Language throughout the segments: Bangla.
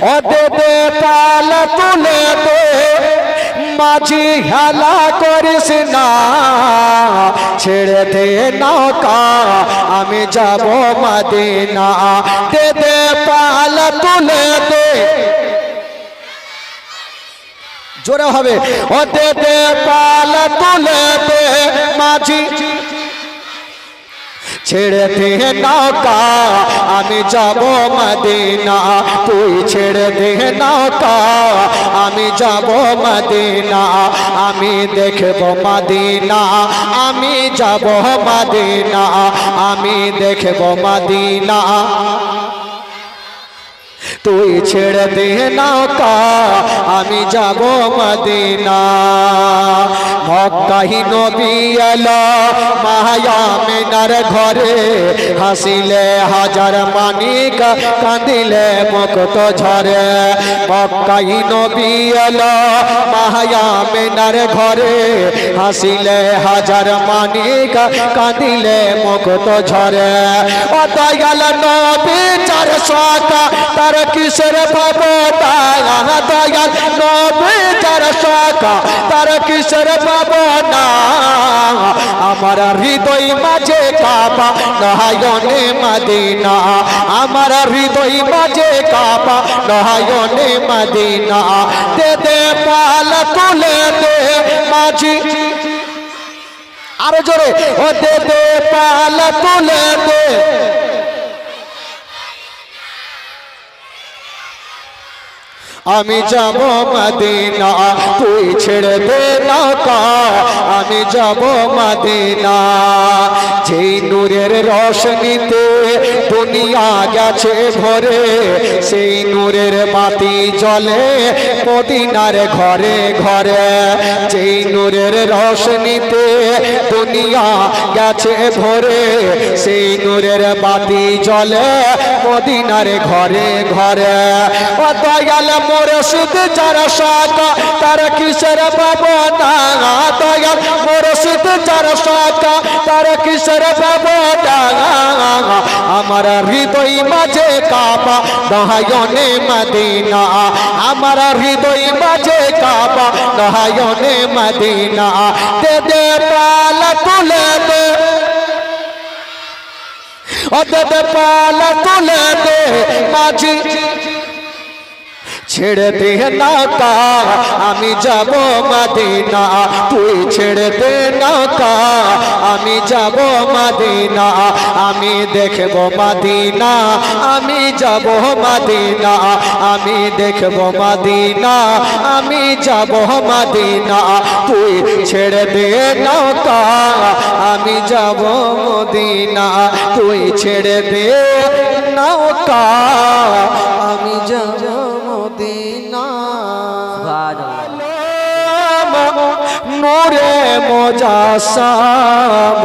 দে পাল তুলে দে, মাঝি হেলা করিস না। ছেড়ে দে নৌকা, আমি যাব মদিনা। দে দে পাল তুলে দে। জোরে হবে। ও দে দে পাল তুলে দে, মাঝি ছেড়ে দে নৌকা আমি যাব মদিনা। তুই ছেড়ে দে নৌকা আমি যাব মদিনা। আমি দেখব মদিনা, আমি যাব মদিনা। আমি দেখব মদিনা। তুই ছেড়ে দে নৌকা আমি যাব মদিনা। মক্কাহি নবী এলো মায়া মেনার ঘরে হাসিলে হাজার মানিক, কাঁদিলে মুক্ত ঝরে। মক্কাহি নবী এলো মায়া মেনার ঘরে হাসিলে হাজার মানিক, কাঁদিলে মুক্ত ঝরে। ও দয়াল নবী চার সকা তার কিসের পাবনা দয়াল নবী চার সকা তার কিসের পাবনা আমার হৃদয় মাঝে কাবা নহায়নে মদিনা। আমার হৃদয় মাঝে কাবা নহায়নে মদিনা। দে দে, পাল তুলে দে মাঝি। আরও জোরে, ও দে দে, পাল তুলে দে। আমি যাব মদিনা, তুই ছেড়ে দে নৌকা। আমি যাব মদিনা, যেই নূরের রোশনীতে দুনিয়া গেছে ভরে, সেই নূরের বাতি জ্বলে মদিনার ঘরে ঘরে। যেই নূরের রোশনীতে দুনিয়া গেছে ভরে, সেই নূরের বাতি জ্বলে মদিনার ঘরে ঘরে। ও দয়াল মুর্শিদ যারা শাখা তার কিসের পাবনা দয়াল মুর্শিদ যারা শাখা তার কিসের পাবনা আমার হৃদয় মাঝে কাবা নহায়নে মদিনা আমার হৃদয় মাঝে কাবা নহায়নে মদিনা দে দে পাল তুলে দে ও দে দে পাল তুলে দে মাঝি ছেড়ে দে নৌকা আমি যাব মাদিনা। তুই ছেড়ে দে নৌকা আমি যাব মাদিনা। আমি দেখব মাদিনা, আমি যাব মাদিনা। আমি দেখব মাদিনা, আমি যাব মাদিনা। তুই ছেড়ে দে নৌকা আমি যাব মদিনা। তুই ছেড়ে দে নৌকা আমি যাব মদিনা। নূরে মোজাসাম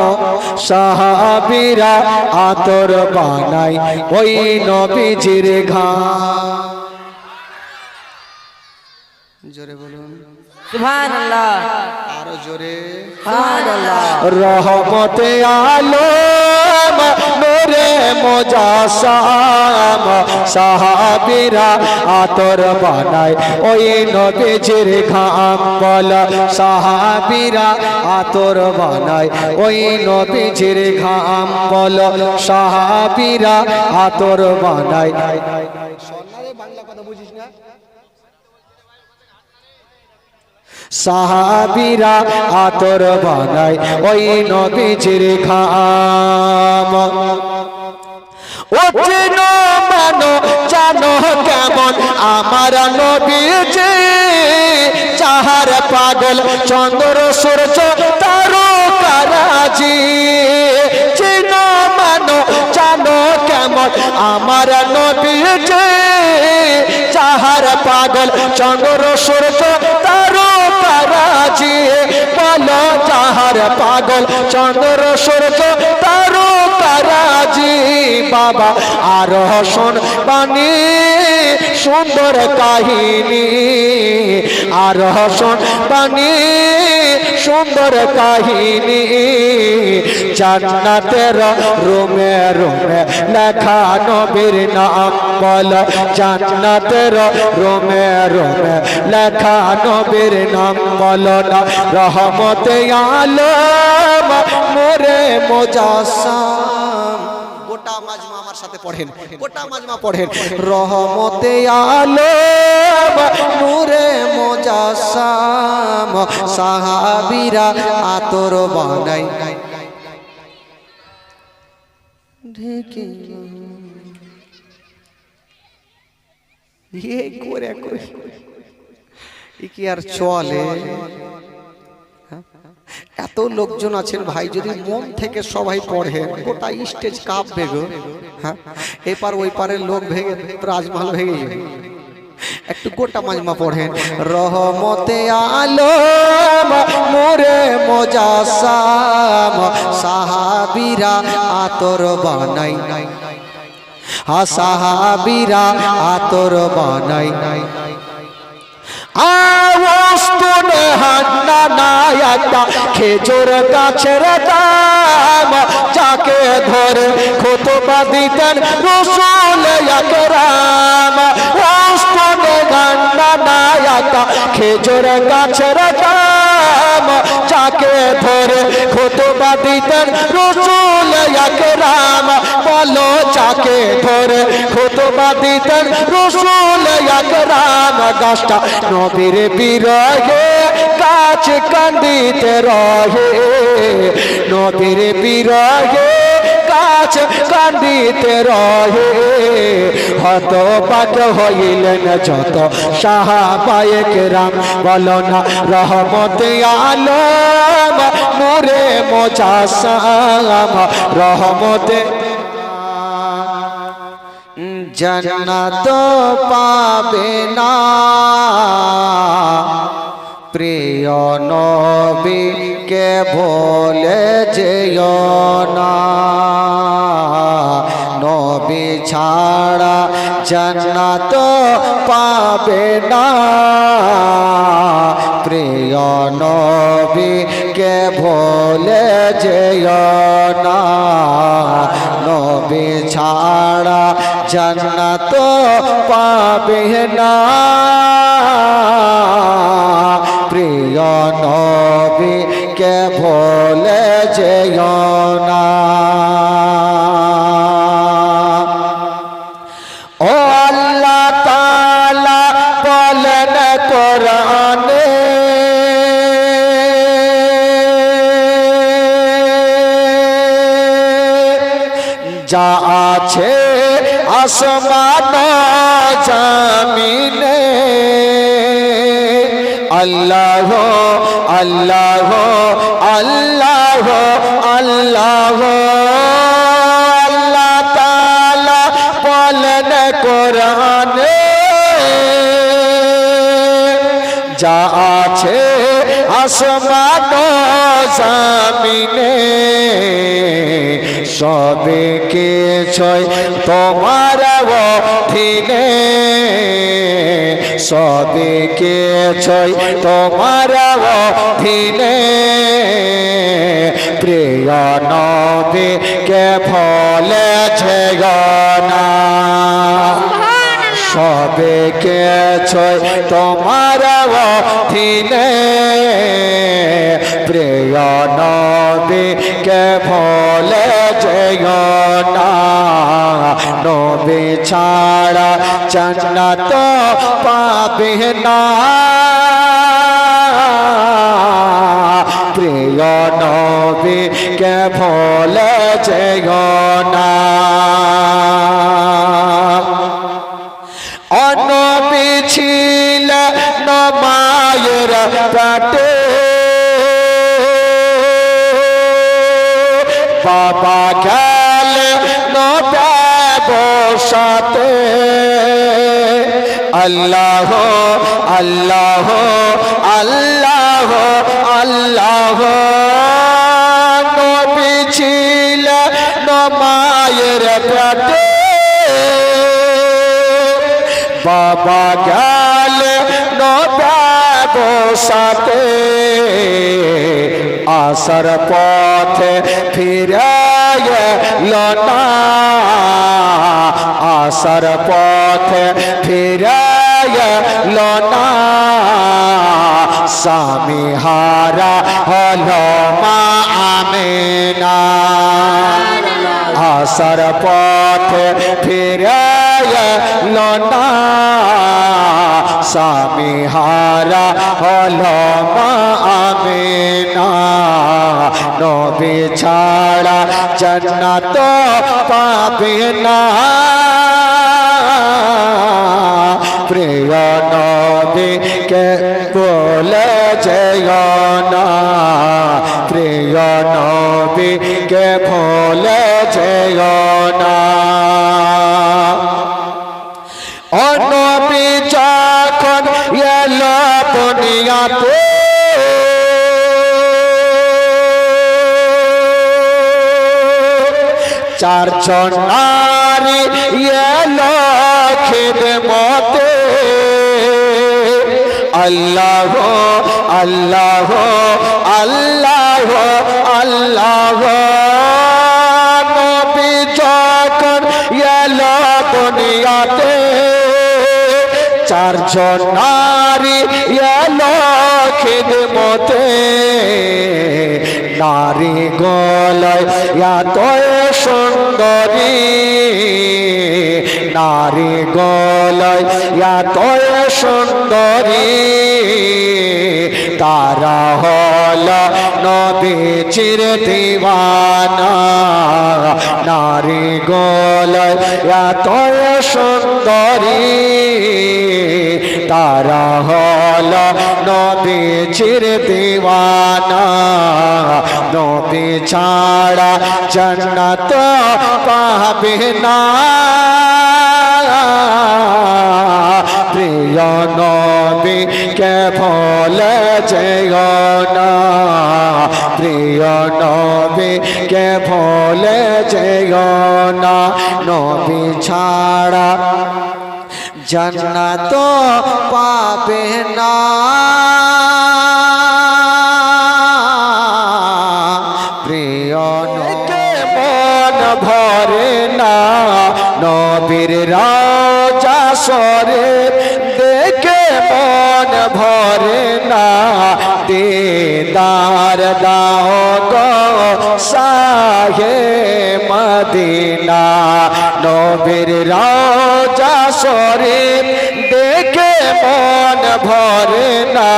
সাহাবিরা আতর বানাই ওই নবীজির ঘা। জোরে বলুন। সুবহানাল্লাহ। আরও জোরে। সুবহানাল্লাহ। রহমতে আলম নূরে মোজাসাম সাহাবিরা আতর বানায়। ওই নবীজির ঘাম বল সাহাবিরা আতর বানায়। ওই নবীজির ঘাম বল সাহাবিরা আতর বানায়। বাংলা কথা বুঝিস না? সাহাবিরা আতর বানায় ওই নবীজির খাম ও চেন মানো, জানো কেমন? আমার নবীজি চাহার পাগল, চন্দ্র, সূর্য তারো কারাজি চেন মানো, জানো কেমন? আমার নবীজি চাহার পাগল, চন্দ্র, সূর্য তারো কারাজি বল তাহার পাগল চন্দ্র সূর্য তারো কারাজি বাবা, আর শোন বাণী, সুন্দর কাহিনী। আর হসন বাণী, সুন্দর কাহিনী। জান্নাতের রোমে রোমে লেখা নবীর নাম বল। জান্নাতের রোমে রোমে লেখা নবীর নাম বল না। রহমতে আলম, মোরে মাজমা আমার সাথে পড়েন গোটা মাজমা পড়েন। রহমতে আলম নূরে মোজাসাম, সাহাবিরা আতর বানাই। ঢেকে এ করে করে। কি আর চলে? এত লোকজন আছেন ভাই, যদি মন থেকে সবাই পড়ে গোটা স্টেজ কাঁপবে গো। হ্যাঁ? এপার ওই পারের লোক ভেঙে রাজমহল ভেঙে একটু গোটা মাজমা পড়েন। রহমতে আলম মোরে মোজাসাম সাহাবিরা আতর বানাই। হা সাহাবিরা আতর বানাই। খেজুর গাছের দাম, যাকে ধরে খুতবা দিতেন রসুল আকরাম আওয়াজতুনে হান্না নায়াটা খেজুর গাছের দাম, যাকে ধরে খুতবা দিতেন রসুল আকরাম বলো চাকে ধরে, খুতবা দিতেন রসুল আকরাম গাছটা। নবীর বিরহে গাছ কান্দিতে রহে। নবীর বিরহে গাছ কান্দিতে রহে। হত পাত হইলেন যত সাহাবায়ক রাম বলো না, রহমতে আলম, নূরে মোজাসাম। রহমতে জন্নত পাবে না। প্রিয় নবীকে ভোলে যেও না। নবী ছাড়া জন্নত পাবে না। প্রিয় নবীকে ভোলে যেও না। জন্নত পাবে না। প্রিয় নবীকে ভোলে যেও না। ও আল্লাহ তাআলা বলেন কোরআনে, যা আছে আসমান জামিনে। আল্লাহ আল্লাহ আল্লাহ আল্লাহ। আল্লাহ তাআলা বলেন কোরআনে যা আছে আসমান জামিনে। সবে ছয়? তোমার অধীনে সবে ছয়? তোমার অধীনে প্রিয় নবীকে ফলেছে গনা সবে কিছুই তোমার অধীনে। প্রিয় নবীকে ভোলে যেও নবী ছাড়া জান্নাত পাবে না। প্রিয় নবীকে ভোলে যেও না? পেটে বাবা গেল নবসাতে আল্লাহ আল্লাহ আল্লাহ আল্লাহ। নবী ছিল নমায়ের পেটে। বাবা গেল বসাতে আসার পথে ফিরে না আসার পথে ফিরে না স্বামী হারা হলো মা আমেনা আসার পথে ফিরে না স্বামী হারা হলো মা আমেনা। নবী ছাড়া জন্নত পাবে না। প্রিয় নবীকে বলে যেয় না? প্রিয় নবীকে ভুলে চারজন নারী এলো খেদমতে আল্লাহ আল্লাহ আল্লাহ আল্লাহ। নবী যখন এলো দুনিয়াতে চারজন নারী এলো খিদমতে নারী গলায় এত সুন্দরী। নারী গলায় এত সুন্দরী। তারা হল নবীচির দিওয়ানা। নারী গলায় এত সুন্দরী। তারা হল নবীচির দিওয়ানা নবী ছাড়া জন্নত পাবে না প্রিয় নবী কে ভোলে যেয় না প্রিয় নবী কে ভোলে যেয় না নবী ছাড়া জন্নত পাবে না। প্রিয় নকে মন ভরে না। নবীর রাজা সরে দেখে মন ভরে না। দিদার দাও সাহে মদিনা। নবীর রাজা সরে দেখে মন ভরে না।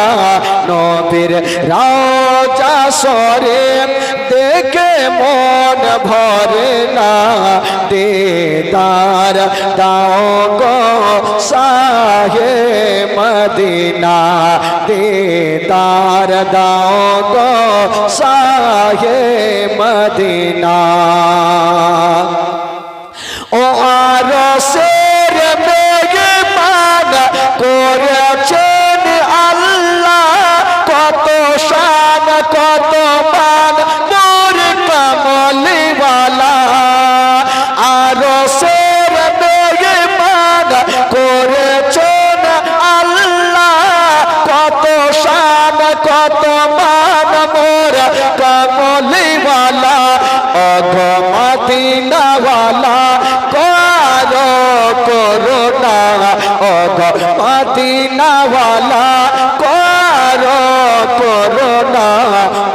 নবীর রাজা সরে দেখে মন ভরে না। দিদার দাও গো সাহে মদিনা। দিদার দাও গো সাহে মদিনা। অগমদিনাওয়ালা কর করোনা,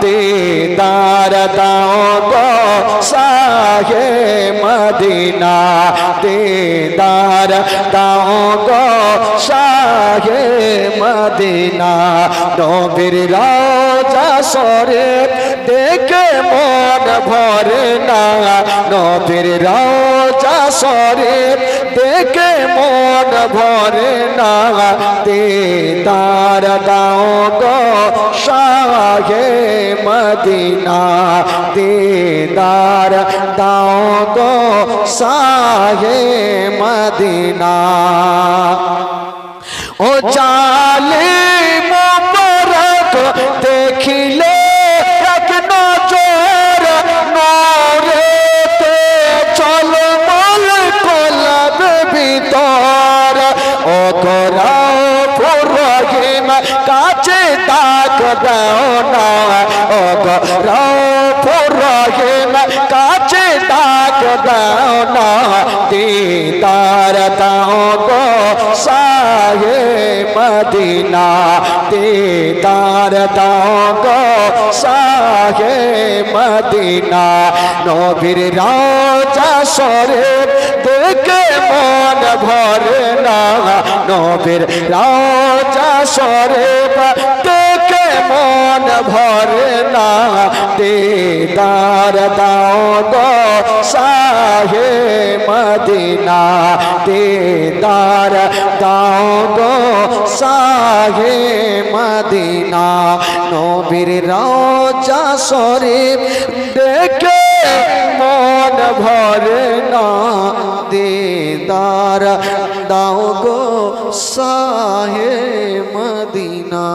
দিদার দাও গো সাহে মদিনা, দিদার দাও গো সাহে মদিনা। নবীর রাজা সরে দেখে মন ভরে না, নবীর রাজা সরে দেখে মন ভরে না। দিদার দাও গো শাহে মদিনা। দিদার দাও গো শাহে মদিনা। কাছে ডাক দাও না দিদার দাও গো সাহে মদিনা দিদার দাও গো সাহে মদিনা নবীর রাজা সরে দেখে মন ভরে না নবীর রাজা সরে দেখে মন ভরে না দিদার দাও গো সাহে মদিনা দিদার দাও গো সাহে মদিনা নবীর রাজা শরীফ দেখে মন ভরে না দিদার দাও গো সাহে মদিনা